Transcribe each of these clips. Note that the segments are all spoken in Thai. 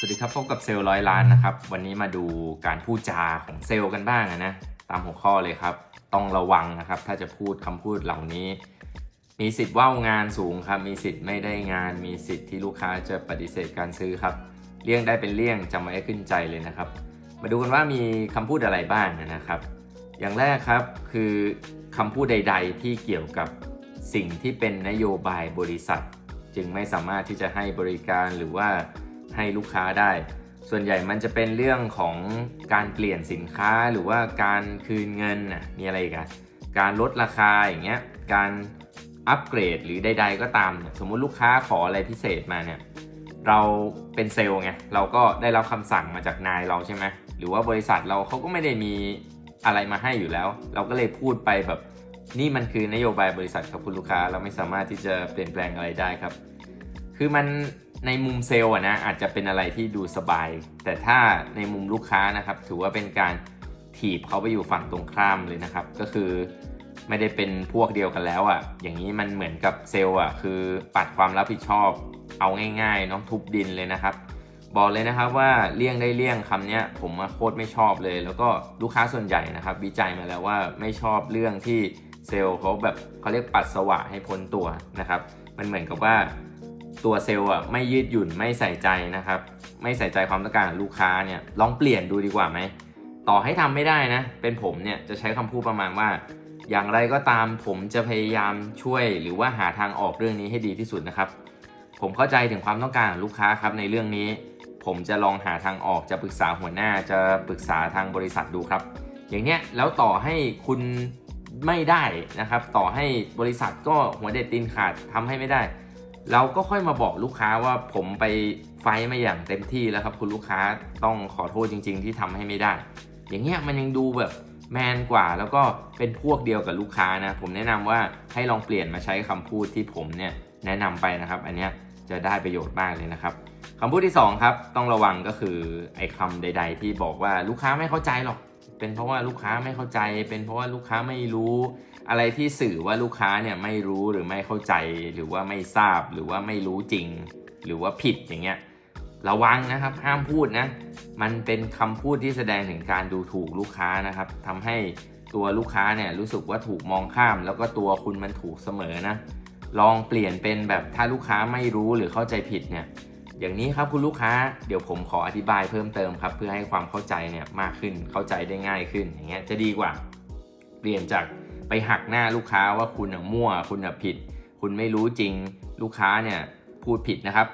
สวัสดีครับพบกับเซลล์ร้อยล้านนะครับ วันนี้มาดูการพูดจาของเซลล์กันบ้างนะตามหัวข้อเลยครับ ต้องระวังนะครับ ถ้าจะพูดคำพูดเหล่านี้ มีสิทธิ์ว่าวงานสูงครับ มีสิทธิ์ไม่ได้งาน มีสิทธิ์ที่ลูกค้าจะปฏิเสธการซื้อครับเลี่ยงได้เป็นเลี่ยงจำไว้ขึ้นใจเลยนะครับ มาดูกันว่ามีคำพูดอะไรบ้างนะครับ อย่างแรกครับคือคำพูดใด ๆ ที่เกี่ยวกับสิ่งที่เป็นนโยบายบริษัท จึงไม่สามารถที่จะให้บริการหรือว่า ให้ลูกค้าได้ ส่วนใหญ่มันจะเป็นเรื่องของการเปลี่ยนสินค้าหรือว่าการคืนเงินน่ะมีอะไรกันการลดราคาอย่างเงี้ย การอัปเกรดหรือใด ๆ ก็ตามเนี่ยสมมุติลูกค้าขออะไรพิเศษมาเนี่ย เราเป็นเซลล์ไง เราก็ได้รับคำสั่งมาจากนายเราใช่ไหม หรือว่าบริษัทเราเขาก็ไม่ได้มีอะไรมาให้อยู่แล้ว เราก็เลยพูดไปแบบ นี่มันคือนโยบายบริษัทครับคุณลูกค้า เราไม่สามารถที่จะเปลี่ยนแปลงอะไรได้ครับ คือมัน ในมุมเซลล์อะนะอาจจะเป็นอะไรที่ดูสบาย แต่ถ้าในมุมลูกค้านะครับ ถือว่าเป็นการถีบเขาไปอยู่ฝั่งตรงข้ามเลยนะครับ ก็คือไม่ได้เป็นพวกเดียวกันแล้วอะ่ะ อย่างนี้มันเหมือนกับเซลล์อะคือปัดความรับผิดชอบ เอาง่ายๆเนาะทุบดินเลยนะครับ บอกเลยนะครับว่าเลี่ยงได้เลี่ยงคำนี้ผมมาโคตรไม่ชอบเลย แล้วก็ลูกค้าส่วนใหญ่นะครับ วิจัยมาแล้วว่าไม่ชอบเรื่องที่เซลล์เขาแบบเขาเรียกปัดสวะให้พ้นตัวนะครับ มันเหมือนกับว่า ตัวเซลล์อะไม่ยืดหยุ่นไม่ใส่ใจนะครับ ไม่ใส่ใจความต้องการลูกค้าเนี่ยลองเปลี่ยนดูดีกว่าไหมต่อให้ทำไม่ได้นะ เป็นผมเนี่ยจะใช้คำพูดประมาณว่า อย่างไรก็ตามผมจะพยายามช่วยหรือว่าหาทางออกเรื่องนี้ให้ดีที่สุดนะครับ ผมเข้าใจถึงความต้องการของลูกค้าครับในเรื่องนี้ ผมจะลองหาทางออกจะปรึกษาหัวหน้าจะปรึกษาทางบริษัทดูครับ อย่างเนี้ยแล้วต่อให้คุณไม่ได้นะครับ ต่อให้บริษัทก็หัวเด็ดตีนขาดทำให้ไม่ได้ เราก็ค่อยมาบอกลูกค้าว่าผมไปไฟมาอย่างเต็มที่แล้วครับ คุณลูกค้าต้องขอโทษจริง ๆ ที่ทำให้ไม่ได้ อย่างเงี้ยมันยังดูแบบแมนกว่าแล้วก็เป็นพวกเดียวกับลูกค้านะ ผมแนะนำว่าให้ลองเปลี่ยนมาใช้คำพูดที่ผมเนี่ยแนะนำไปนะครับ อันเนี้ยจะได้ประโยชน์มากเลยนะครับคำพูดที่สองครับต้องระวังก็คือไอ้คำใด ๆ ที่บอกว่าลูกค้าไม่เข้าใจหรอก เป็นเพราะว่าลูกค้าไม่เข้าใจ เป็นเพราะว่าลูกค้าไม่รู้ อะไรที่สื่อว่าลูกค้าเนี่ยไม่รู้หรือไม่เข้าใจ หรือว่าไม่ทราบหรือว่าไม่รู้จริง หรือว่าผิดอย่างเงี้ยระวังนะครับห้ามพูดนะ มันเป็นคำพูดที่แสดงถึงการดูถูกลูกค้านะครับทำให้ตัวลูกค้าเนี่ยรู้สึกว่าถูกมองข้าม แล้วก็ตัวคุณมันถูกเสมอนะ ลองเปลี่ยนเป็นแบบถ้าลูกค้าไม่รู้หรือเข้าใจผิดเนี่ย อย่างนี้ครับคุณลูกค้าเดี๋ยวผมขออธิบายเพิ่มเติมครับ เพื่อให้ความเข้าใจเนี่ยมากขึ้นเข้าใจได้ง่ายขึ้นอย่างเงี้ยจะดีกว่า เปลี่ยนจากไปหักหน้าลูกค้าว่าคุณน่ะมั่วคุณน่ะผิด คุณไม่รู้จริงลูกค้าเนี่ยพูดผิดนะครับ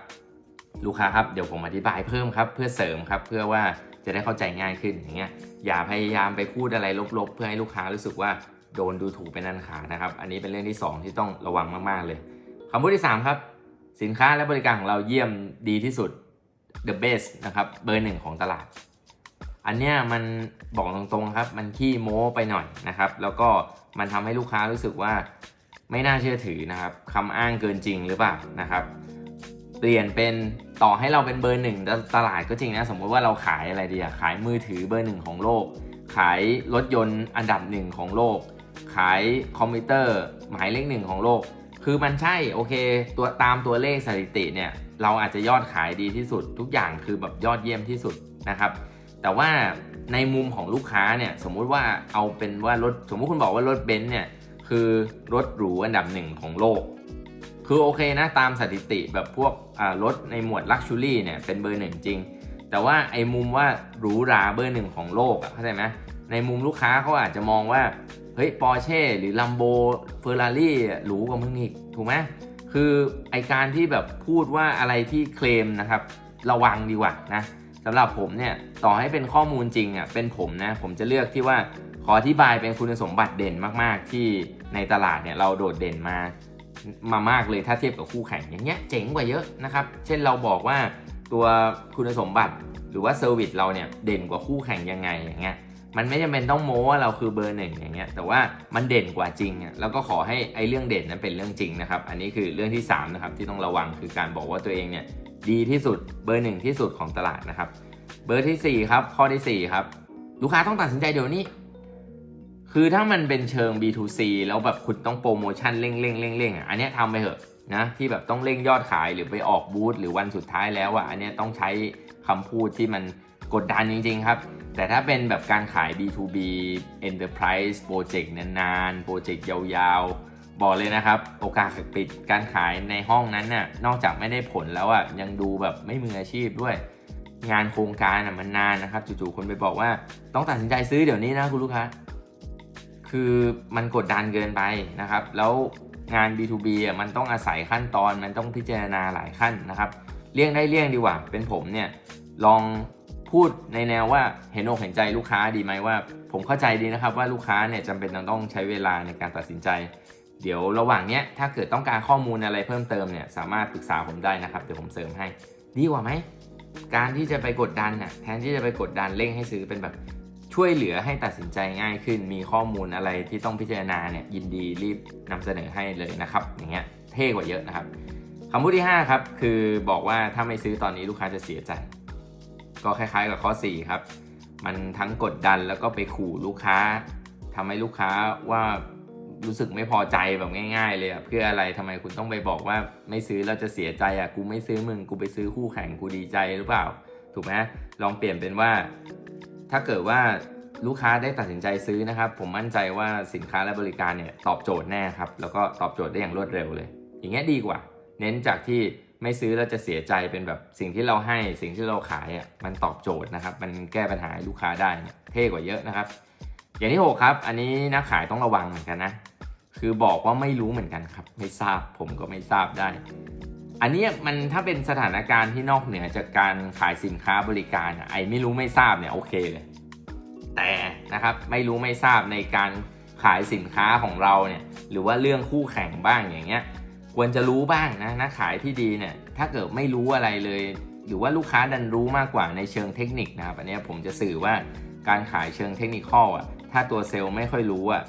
ลูกค้าครับเดี๋ยวผมอธิบายเพิ่มครับ เพื่อเสริมครับเพื่อว่าจะได้เข้าใจง่ายขึ้นอย่างเงี้ยอย่าพยายามไปพูดอะไรลบๆ เพื่อให้ลูกค้ารู้สึกว่าโดนดูถูกเป็นอันขาดนะครับ อันนี้เป็นเรื่องที่สองที่ต้องระวังมากๆเลยคำพูดที่สามครับ สินค้าและบริการของเราเยี่ยมดีที่สุด the best นะครับ เบอร์หนึ่งของตลาด อันเนี้ยมันบอกตรงๆครับ มันขี้โม้ไปหน่อยนะครับ แล้วก็มันทำให้ลูกค้ารู้สึกว่าไม่น่าเชื่อถือนะครับคำอ้างเกินจริงหรือเปล่านะครับ เปลี่ยนเป็นต่อให้เราเป็นเบอร์หนึ่งตลาดก็จริงนะสมมติว่าเราขายอะไรดีอะขายมือถือเบอร์หนึ่งของโลก ขายรถยนต์อันดับหนึ่งของโลก ขายคอมพิวเตอร์หมายเลขหนึ่งของโลก คือมันใช่โอเค ตัวตามตัวเลขสถิติเนี่ยเราอาจจะยอดขายดีที่สุด ทุกอย่างคือแบบยอดเยี่ยมที่สุดนะครับ แต่ว่าในมุมของลูกค้าเนี่ยสมมุติว่าเอาเป็นว่ารถสมมุติคุณบอกว่ารถเบนซ์เนี่ยคือรถหรูอันดับหนึ่งของโลก คือโอเคนะตามสถิติแบบพวกรถในหมวดลักชัวรี่เนี่ยเป็นเบอร์หนึ่งจริง แต่ว่าไอ้มุมว่าหรูหราเบอร์หนึ่งของโลกอะเข้าใจไหมในมุมลูกค้าเขาอาจจะมองว่า เฮ้ยปอร์เช่หรือลัมโบเฟอร์รารี่หรูกว่ามึงอีก ถูกไหมคือไอการที่แบบพูดว่าอะไรที่เคลมนะครับ ระวังดีกว่านะสำหรับผมเนี่ยต่อให้เป็นข้อมูลจริงอะเป็นผมนะผมจะเลือกที่ว่าขออธิบายเป็นคุณสมบัติเด่นมากๆ ที่ในตลาดเนี่ยเราโดดเด่นมามามากเลยถ้าเทียบกับคู่แข่งอย่างเงี้ยเจ๋งกว่าเยอะนะครับ เช่นเราบอกว่าตัวคุณสมบัติหรือว่าเซอร์วิสเราเนี่ยเด่นกว่าคู่แข่งยังไงอย่างเงี้ย มันไม่จำเป็นต้องโม้ว่าเราคือเบอร์หนึ่งอย่างเงี้ยแต่ว่ามันเด่นกว่าจริงอะแล้วก็ขอให้ไอ้เรื่องเด่นนั้นเป็นเรื่องจริงนะครับ อันนี้คือเรื่องที่3นะครับที่ต้องระวังคือการบอกว่าตัวเองเนี่ยดีที่สุดเบอร์หนึ่งที่สุดของตลาดนะครับ เบอร์ที่ 4 ครับ ข้อที่ 4 ครับ ลูกค้าต้องตัดสินใจเดี๋ยวนี้ คือถ้ามันเป็นเชิง B2C แล้วแบบคุณต้องโปรโมชั่นเร่งเร่งเร่งเร่งอะอันเนี้ยทำไปเถอะนะที่แบบต้องเร่งยอดขายหรือไปออกบูธหรือวันสุดท้ายแล้วอะอันเนี้ยต้องใช้คำพูดที่มันกดดันจริง ๆ ครับ แต่ถ้าเป็นแบบการขาย B2B Enterprise Project นานๆ โปรเจกต์ยาวๆ บอกเลยนะครับ โอกาสปิดการขายในห้องนั้นน่ะนอกจากไม่ได้ผลแล้วอะยังดูแบบไม่มืออาชีพด้วย งานโครงการอะมันนานนะครับจู่ๆคนไปบอกว่าต้องตัดสินใจซื้อเดี๋ยวนี้นะคุณลูกค้าคือมันกดดันเกินไปนะครับ แล้วงาน B2B อะมันต้องอาศัยขั้นตอนมันต้องพิจารณาหลายขั้นนะครับเลี่ยงได้เลี่ยงดีกว่า เป็นผมเนี่ยลอง พูดในแนวว่าเห็นอกเห็นใจลูกค้าดีไหมว่า ผมเข้าใจดีนะครับว่าลูกค้าเนี่ยจำเป็นต้องใช้เวลาในการตัดสินใจ เดี๋ยวระหว่างเนี้ยถ้าเกิดต้องการข้อมูลอะไรเพิ่มเติมเนี่ยสามารถปรึกษาผมได้นะครับเดี๋ยวผมเสริมให้ ดีกว่าไหมการที่จะไปกดดันน่ะแทนที่จะไปกดดันเร่งให้ซื้อเป็นแบบช่วยเหลือให้ตัดสินใจง่ายขึ้น มีข้อมูลอะไรที่ต้องพิจารณาเนี่ยยินดีรีบนำเสนอให้เลยนะครับ อย่างเงี้ยเท่กว่าเยอะนะครับคำพูดที่ 5 ครับ คือบอกว่าถ้าไม่ซื้อตอนนี้ลูกค้าจะเสียใจ ก็คล้ายๆกับข้อ 4 ครับ มันทั้งกดดันแล้วก็ไปขู่ลูกค้าทำให้ลูกค้าว่ารู้สึกไม่พอใจแบบง่าย ๆ เลยอะเพื่ออะไรทำไมคุณต้องไปบอกว่าไม่ซื้อแล้วจะเสียใจอะกูไม่ซื้อมึงกูไปซื้อคู่แข่งกูดีใจหรือเปล่า ถูกไหมลองเปลี่ยนเป็นว่า ถ้าเกิดว่าลูกค้าได้ตัดสินใจซื้อนะครับ ผมมั่นใจว่าสินค้าและบริการเนี่ยตอบโจทย์แน่ครับ แล้วก็ตอบโจทย์ได้อย่างรวดเร็วเลย อย่างเงี้ยดีกว่า เน้นจากที่ ไม่ซื้อแล้วจะเสียใจเป็นแบบสิ่งที่เราให้สิ่งที่เราขายอะมันตอบโจทย์นะครับ มันแก้ปัญหาลูกค้าได้เนี่ยเท่กว่าเยอะนะครับ อย่างที่หกครับ อันนี้นักขายต้องระวังเหมือนกันนะ คือบอกว่าไม่รู้เหมือนกันครับ ไม่ทราบผมก็ไม่ทราบได้ อันนี้มันถ้าเป็นสถานการณ์ที่นอกเหนือจากการขายสินค้าบริการอะไอ้ไม่รู้ไม่ทราบเนี่ยโอเคเลยแต่นะครับไม่รู้ไม่ทราบในการขายสินค้าของเราเนี่ยหรือว่าเรื่องคู่แข่งบ้างอย่างเงี้ย ควรจะรู้บ้างนะนักขายที่ดีเนี่ยถ้าเกิดไม่รู้อะไรเลย หรือว่าลูกค้าดันรู้มากกว่าในเชิงเทคนิคนะครับอันนี้ผมจะสื่อว่าการขายเชิงเทคนิคอะถ้าตัวเซลล์ไม่ค่อยรู้อะ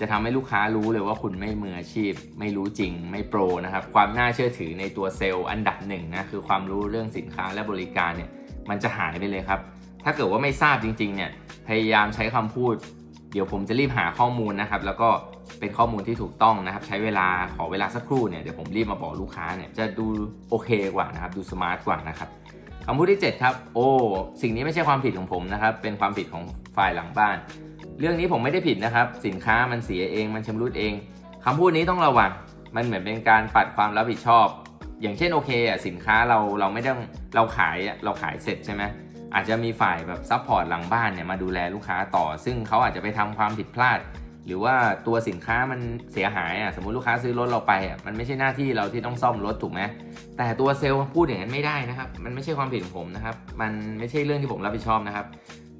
จะทำให้ลูกค้ารู้เลยว่าคุณไม่มืออาชีพ ไม่รู้จริงไม่โปรนะครับ ความน่าเชื่อถือในตัวเซลล์อันดับหนึ่งนะคือความรู้เรื่องสินค้าและบริการเนี่ยมันจะหายไปเลยครับ ถ้าเกิดว่าไม่ทราบจริงๆเนี่ยพยายามใช้คำพูด เดี๋ยวผมจะรีบหาข้อมูลนะครับ แล้วก็ เป็นข้อมูลที่ถูกต้องนะครับ ใช้เวลาขอเวลาสักครู่เนี่ยเดี๋ยวผมรีบมาบอกลูกค้าเนี่ยจะดูโอเคกว่านะครับ ดูสมาร์ทกว่านะครับคำพูดที่ 7 ครับ โอ้ สิ่งนี้ไม่ใช่ความผิดของผมนะครับ เป็นความผิดของฝ่ายหลังบ้าน เรื่องนี้ผมไม่ได้ผิดนะครับ สินค้ามันเสียเอง มันชำรุดเอง คำพูดนี้ต้องระวัง มันเหมือนเป็นการปัดความรับผิดชอบ อย่างเช่นโอเคอะสินค้าเราเราไม่ต้องเราขายเราขายเสร็จใช่ไหมอาจจะมีฝ่ายแบบซัพพอร์ตหลังบ้านเนี่ยมาดูแลลูกค้าต่อ ซึ่งเขาอาจจะไปทำความผิดพลาด หรือว่าตัวสินค้ามันเสียหายอะสมมุติลูกค้าซื้อรถเราไปอะมันไม่ใช่หน้าที่เราที่ต้องซ่อมรถถูกไหมแต่ตัวเซลล์พูดอย่างนั้นไม่ได้นะครับ มันไม่ใช่ความผิดของผมนะครับ มันไม่ใช่เรื่องที่ผมรับผิดชอบนะครับ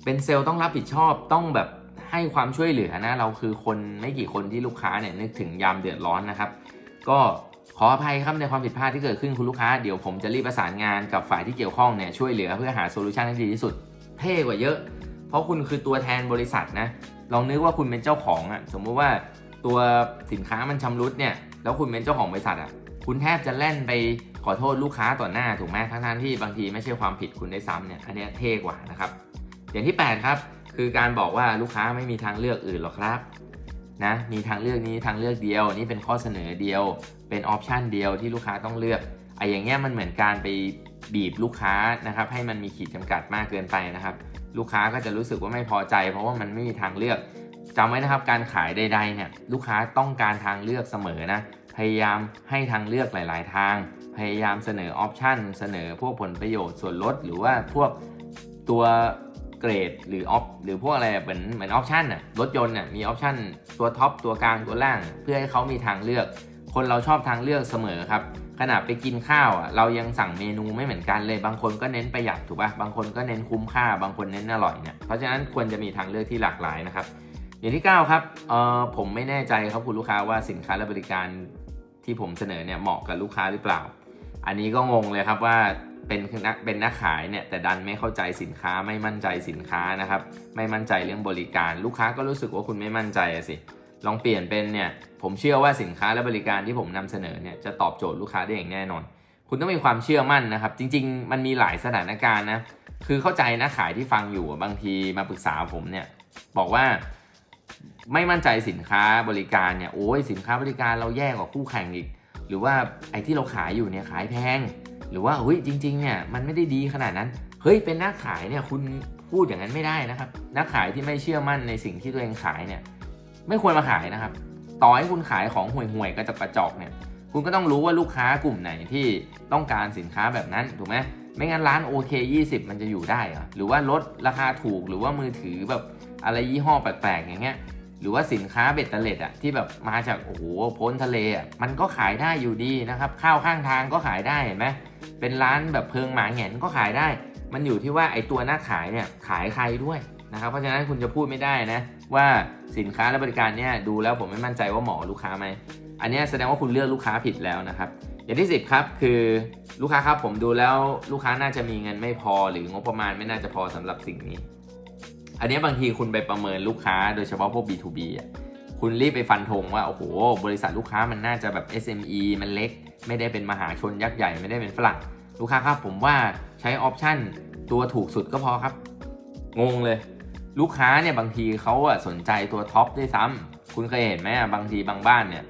เป็นเซลล์ต้องรับผิดชอบต้องแบบให้ความช่วยเหลือนะเราคือคนไม่กี่คนที่ลูกค้าเนี่ยนึกถึงยามเดือดร้อนนะครับ ก็ขออภัยครับในความผิดพลาดที่เกิดขึ้นคุณลูกค้าเดี๋ยวผมจะรีบประสานงานกับฝ่ายที่เกี่ยวข้องเนี่ยช่วยเหลือเพื่อหาโซลูชันที่ดีที่สุดเท่กว่าเยอะ เพราะคุณคือตัวแทนบริษัทนะ ลองนึกว่าคุณเป็นเจ้าของอะสมมุติว่าตัวสินค้ามันชำรุดเนี่ยแล้วคุณเป็นเจ้าของบริษัทอะคุณแทบจะแล่นไปขอโทษลูกค้าต่อหน้าถูกไหมทั้งนั้นที่บางทีไม่ใช่ความผิดคุณได้ซ้ำเนี่ยอันนี้เท่กว่านะครับอย่างที่ 8 ครับ คือการบอกว่าลูกค้าไม่มีทางเลือกอื่นหรอกครับนะมีทางเลือกนี้ทางเลือกเดียวนี่เป็นข้อเสนอเดียว เป็นออปชันเดียวที่ลูกค้าต้องเลือกไอ้อย่างเงี้ยมันเหมือนการไป บีบลูกค้านะครับให้มันมีขีดจำกัดมากเกินไปนะครับ ลูกค้าก็จะรู้สึกว่าไม่พอใจ เพราะว่ามันไม่มีทางเลือกจำไว้นะครับการขายใดๆเนี่ยลูกค้าต้องการทางเลือกเสมอนะพยายามให้ทางเลือกหลาย ๆ ทาง พยายามเสนอออปชันเสนอพวกผลประโยชน์ส่วนลด หรือว่าพวกตัวเกรดหรือออฟหรือพวกอะไรเหมือนเหมือนออปชันน่ะรถยนต์น่ะมีออปชันตัวท็อปตัวกลางตัวล่าง เพื่อให้เขามีทางเลือก คนเราชอบทางเลือกเสมอครับ ขณะไปกินข้าวอะเรายังสั่งเมนูไม่เหมือนกันเลย บางคนก็เน้นประหยัดถูกป่ะบางคนก็เน้นคุ้มค่า บางคนเน้นอร่อยเนี่ยเพราะฉะนั้นควรจะมีทางเลือกที่หลากหลายนะครับอย่างที่ 9 ครับเออผมไม่แน่ใจครับคุณลูกค้าว่าสินค้าและบริการที่ผมเสนอเนี่ยเหมาะกับลูกค้าหรือเปล่า อันนี้ก็งงเลยครับว่าเป็นนักเป็นนักขายเนี่ยแต่ดันไม่เข้าใจสินค้าไม่มั่นใจสินค้านะครับไม่มั่นใจเรื่องบริการ ลูกค้าก็รู้สึกว่าคุณไม่มั่นใจสิ ลองเปลี่ยนเป็นเนี่ยผมเชื่อว่าสินค้าและบริการที่ผมนำเสนอเนี่ยจะตอบโจทย์ลูกค้าได้อย่างแน่นอน คุณต้องมีความเชื่อมั่นนะครับ จริง ๆ มันมีหลายสถานการณ์นะคือเข้าใจนะขายที่ฟังอยู่บางทีมาปรึกษาผมเนี่ยบอกว่าไม่มั่นใจสินค้าบริการเนี่ยโอ้ยสินค้าบริการเราแย่กว่าคู่แข่งอีก หรือว่าไอ้ที่เราขายอยู่เนี่ยขายแพง หรือว่าเฮ้ยจริงๆเนี่ยมันไม่ได้ดีขนาดนั้นเฮ้ยเป็นนักขายเนี่ยคุณพูดอย่างนั้นไม่ได้นะครับ นักขายที่ไม่เชื่อมั่นในสิ่งที่ตัวเองขายเนี่ย ไม่ควรมาขายนะครับ ต่อให้คุณขายของห่วยๆกระจกกระจอกเนี่ย คุณก็ต้องรู้ว่าลูกค้ากลุ่มไหนที่ต้องการสินค้าแบบนั้นถูกไหมไม่งั้นร้าน OK 20 มันจะอยู่ได้เหรอหรือว่าลดราคาถูกหรือว่ามือถือแบบอะไรยี่ห้อแปลกๆอย่างเงี้ยหรือว่าสินค้าเบ็ดเตล็ดอะที่แบบมาจากโอ้โหพ้นทะเลอะมันก็ขายได้อยู่ดีนะครับ ข้าวข้างทางก็ขายได้เห็นไหมเป็นร้านแบบเพิงหมาแหงนก็ขายได้ มันอยู่ที่ว่าไอตัวหน้าขายเนี่ยขายใครด้วย นะครับเพราะฉะนั้นคุณจะพูดไม่ได้นะ ว่าสินค้าและบริการเนี่ยดูแล้วผมไม่มั่นใจว่าเหมาะลูกค้าไหมอันนี้แสดงว่าคุณเลือกลูกค้าผิดแล้วนะครับ อย่างที่ 10 ครับคือลูกค้าครับผมดูแล้วลูกค้าน่าจะมีเงินไม่พอ หรืองบประมาณไม่น่าจะพอสำหรับสิ่งนี้ อันนี้บางทีคุณไปประเมินลูกค้าโดยเฉพาะพวก B2B อะคุณรีบไปฟันธงว่าโอ้โหบริษัทลูกค้ามันน่าจะแบบ SME มันเล็ก ไม่ได้เป็นมหาชนยักษ์ใหญ่ไม่ได้เป็นฝรั่งลูกค้าครับผมว่าใช้ออปชั่นตัวถูกสุดก็พอครับ งงเลย ลูกค้าเนี่ยบางทีเขาอะสนใจตัวท็อปด้วยซ้ำคุณเคยเห็นไหมอะบางทีบางบ้านเนี่ย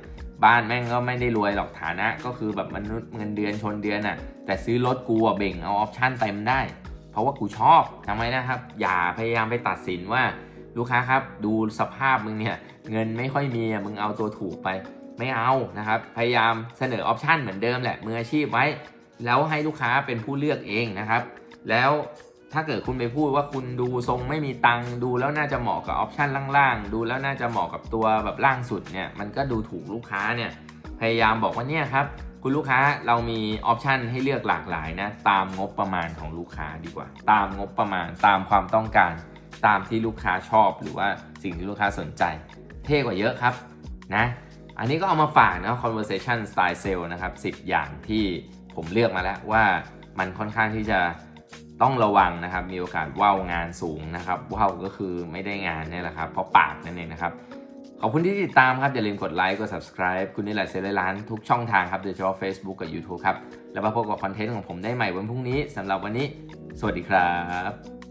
บ้านแม่งก็ไม่ได้รวยหรอกฐานะ ก็คือแบบมนุษย์เงินเดือนชนเดือนน่ะแต่ซื้อรถกูอะเบ่งเอาออปชั่นเต็มได้ เพราะว่ากูชอบทำไมนะครับ อย่าพยายามไปตัดสินว่าลูกค้าครับดูสภาพมึงเนี่ยเงินไม่ค่อยมีอะมึงเอาตัวถูกไปไม่เอานะครับ พยายามเสนอออปชั่นเหมือนเดิมแหละมืออาชีพไว้ แล้วให้ลูกค้าเป็นผู้เลือกเองนะครับ แล้ว ถ้าเกิดคุณไปพูดว่าคุณดูทรงไม่มีตังค์ดูแล้วน่าจะเหมาะกับออปชันล่างๆ ดูแล้วน่าจะเหมาะกับตัวแบบล่างสุดเนี่ยมันก็ดูถูกลูกค้าเนี่ยพยายามบอกว่าเนี่ยครับคุณลูกค้าเรามีออปชันให้เลือกหลากหลายนะตามงบประมาณของลูกค้าดีกว่า ตามงบประมาณตามความต้องการ ตามที่ลูกค้าชอบหรือว่าสิ่งที่ลูกค้าสนใจ เท่กว่าเยอะครับนะอันนี้ก็เอามาฝากนะ conversation style sale นะครับ 10 อย่างที่ผมเลือกมาแล้วว่ามันค่อนข้างที่จะ ต้องระวังนะครับ มีโอกาสว่าวงานสูงนะครับว่าวก็คือไม่ได้งานนี่แหละครับเพราะปากนั่นเองนะครับขอบคุณที่ติดตามครับ อย่าลืมกดไลค์กด subscribe คุณนี่แหละเซเลร้านทุกช่องทางครับโดยเฉพาะ Facebook กับ YouTube ครับ แล้วมาพบกับคอนเทนต์ของผมได้ใหม่วันพรุ่งนี้สำหรับวันนี้ สวัสดีครับ